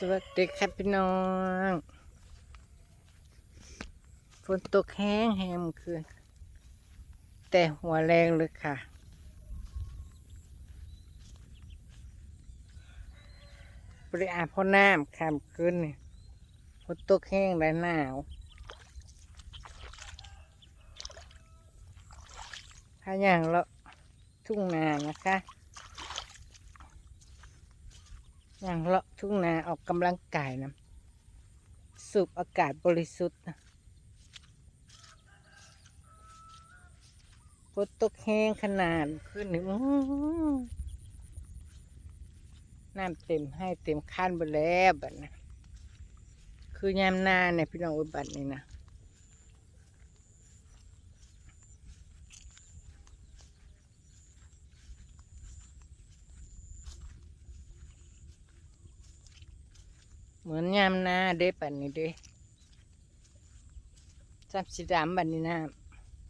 สวัสดีครับพี่น้องฝนตกแห้งแห้งเมื่อคืนแต่หัวแรงเลยค่ะบริอาพ่อน้ำค่ะเมื่อคืนฝนตกแห้งและหนาวถ้าอย่างละทุ่งนานะคะ อย่างเลาะทุ่งนาออกกำลังกายนะสูบอากาศบริสุทธิ์นะฝนตกแห้งขนาดขึ้นหนี่อื้อหือน้ำเต็มให้เต็มคันไปแล้วบัดนะคือยามนาเนี่ยพี่น้องอุบัตินี่นะ เหมือนยามนาเด้ปันนี้เด้จับสีดำบัดนี้น้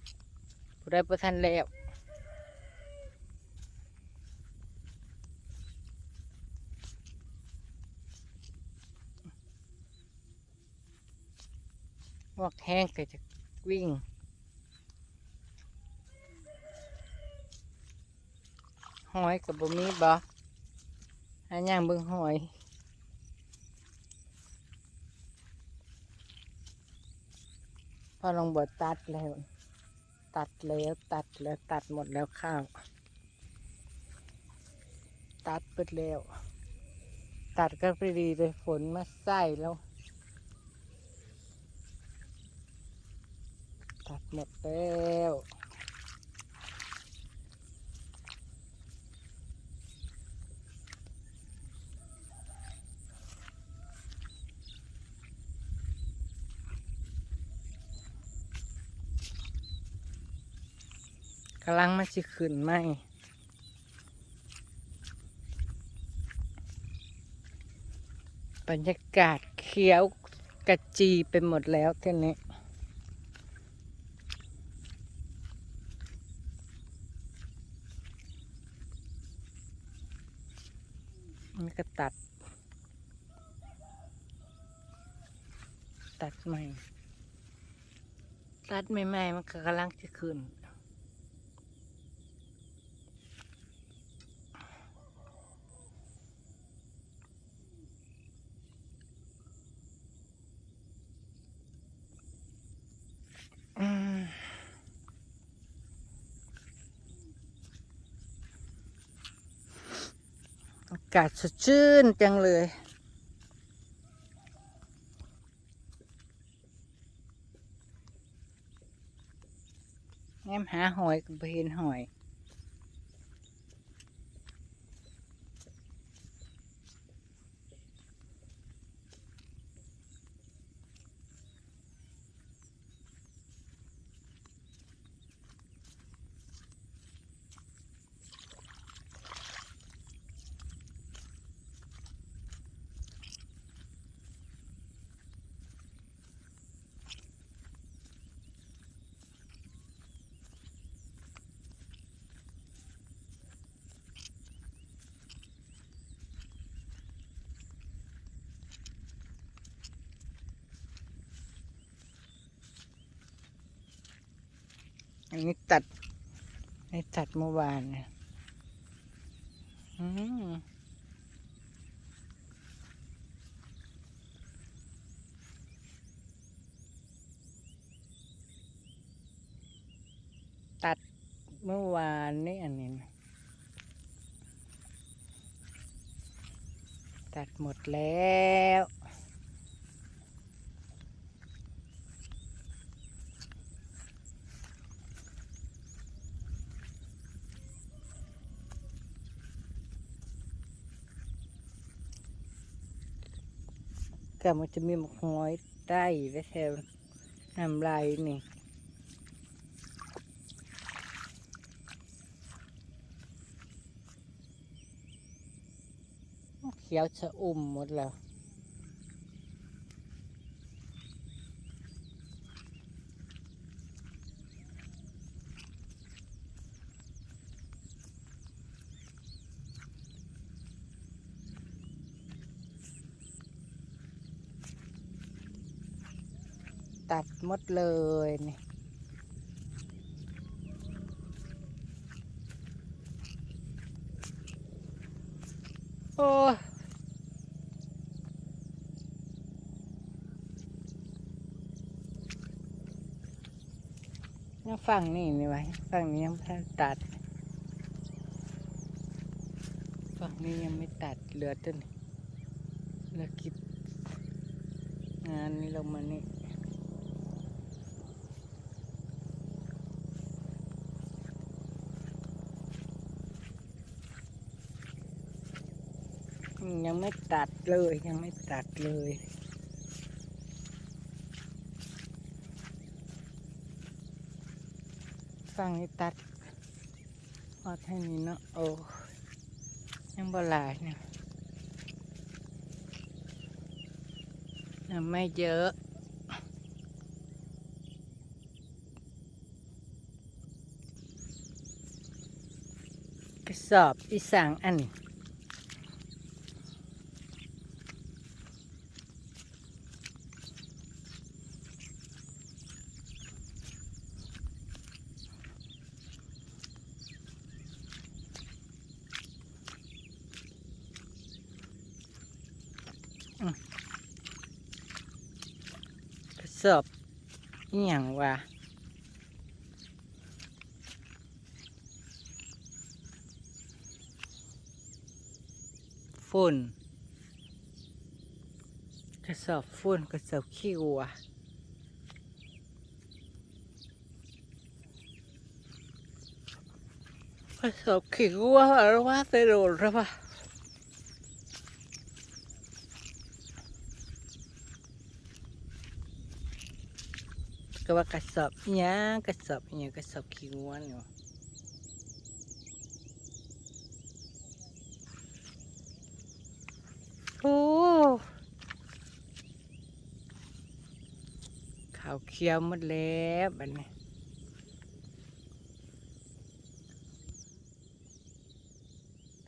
ำผู้ใดประทันแล้ววอกแห้งก็จะวิ่งหอยกับบ่มีบ่อันย่างบิ่งหอย อลงบดตัดแล้ว ตัดแล้วตัดแล้วตัดหมดแล้วข้าว ตัดไปแล้ว ตัดก็ไปดีเลยฝนมาใส่แล้ว ตัดหมดแล้ว กำลังมาสิขึ้นไหมบรรยากาศเขียวกระจีไปหมดแล้วทีนี้มันก็ตัด ตัดใหม่ ตัดใหม่ๆมันก็กำลังจะขึ้นากาศสดชื่นจังเลย แง้มหาหอยก็บ่เห็นหอย อันนี้ตัดให้ตัดเมื่อวานเนี่ยตัดเมื่อวานนี่อันนี้ตัดหมดแล้ว ก็มันจะมีหมกหอยใต้ไว้แถวน้ำลายนี่เขียวชะอุ่มหมดแล้ว ตัดหมดเลยนี่โอ้ยังฝั่งนี่นี่ไว้ฝั่งนี้ยังไม่ตัด ฝั่งนี้ยังไม่ตัดเหลือแต้นเหลือกิบงานนี้ลงมานี่ ยังไม่ตัดเลยยังไม่ตัดเลย ฝั่งนี้ตัดพอดให้นี้เนาะโอ้ยังบ่หลายเนี่ยยังไม่เยอะกระสอบอีสางอันนี้ กระสอบอีหยังวะฝุ่นกระสอบฝุ่นกระสอบขี้วัวกระสอบขี้วัวหรือว่าจะโดนหรือเปล่า ก็ว่ากระสอบอิหยังกระสอบอิหยังกระสอบขี้ง้วนอยู่โอ้ขาวเขียวหมดแล้วบัดนี้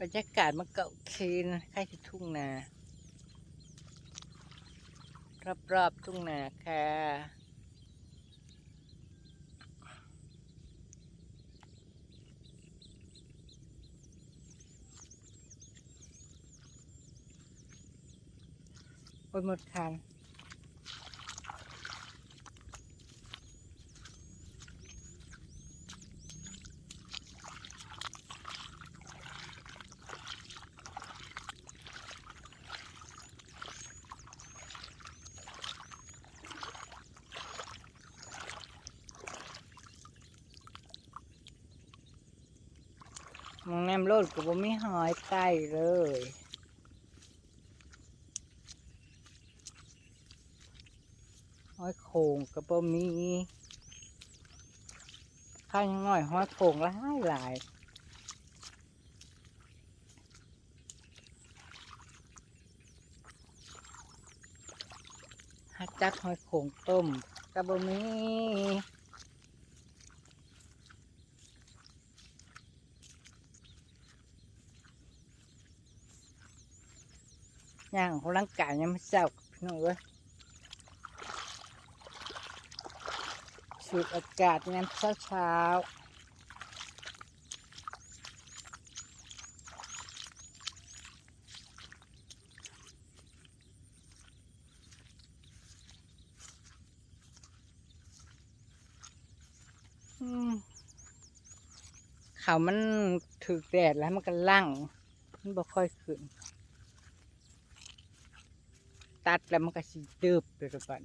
บรรยากาศมันก็โอเคนะใกล้ที่ทุ่งนารอบๆทุ่งนาค่ะ โอ้ยหมดคันมองแนมโลดก็บ่มีหอยไก่เลย ห้อยโขงก็บ่มีข้างน้อยห้อยโขงหลายหลายฮัดจักห้อยโขงต้มก็บ่มีย่างของร่างกายยังไม่เศร้าพี่น้องเอ้ย สูดอากาศงั้นเช้าเช้าๆอืมเขามันถือแดดแล้วมันก็ลั่งมันบ่ค่อยขึ้น ตัดแล้วมันก็สิดืบไปก่อน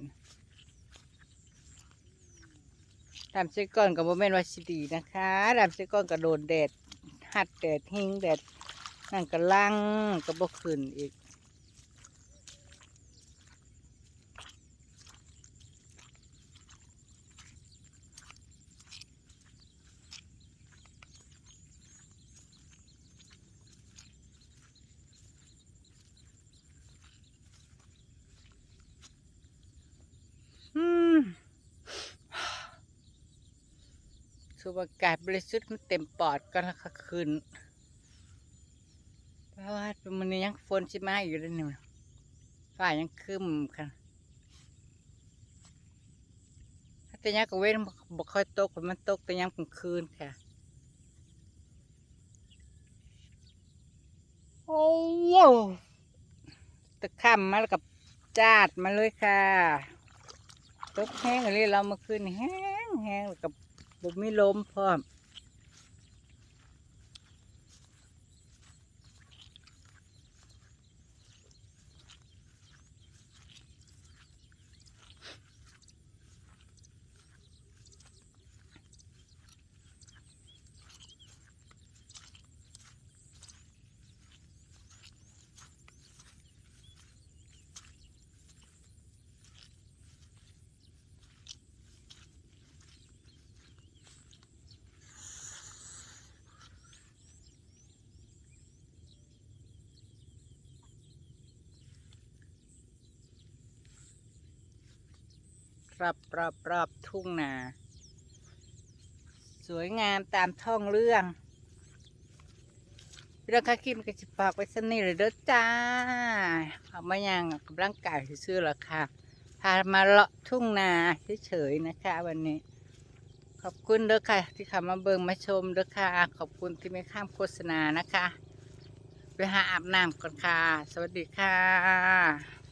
ดำเสก้อนกับโมเมนว่าสิดีนะคะดำเสก้อนก็โดนแดดหัดแดดหิ้งแดดนั่นก็ลังก็บกขึ้นอีก อืม สูบอากาศบริสุทธิ์มันเต็มปอดก็แล้วก็คืนเพราะว่ามันยังฝนสิมอยู่เลยนี่ฟ้ายยังครึมค่ะแต่ยังก็เว้นบ่ค่อยตกมันตกแต่ยังกลางคืนค่ะ โอ้โหตะค่ำมาแล้วกับจาดมาเลยค่ะ ตกแห้งเลยเรามื่อคืนแห้งแห้งกับ บ่มีลมพร้อม รอบรอบรอบทุ่งนา สวยงามตามท้องเรื่องพี่น้องคะคลิปมันก็จะฝากไว้สนี่เลยเด้อจ้าเอามายังออกกำลังกายซื้อๆหรอค่ะ พามาเลาะทุ่งนาเฉยๆนะคะ วันนี้ ขอบคุณเด้อค่ะ ที่ข้ามาเบิ่งมาชมเด้อค่ะ ขอบคุณที่ไม่ข้ามโฆษณานะคะ ไปหาอาบน้ำก่อนค่ะ สวัสดีค่ะ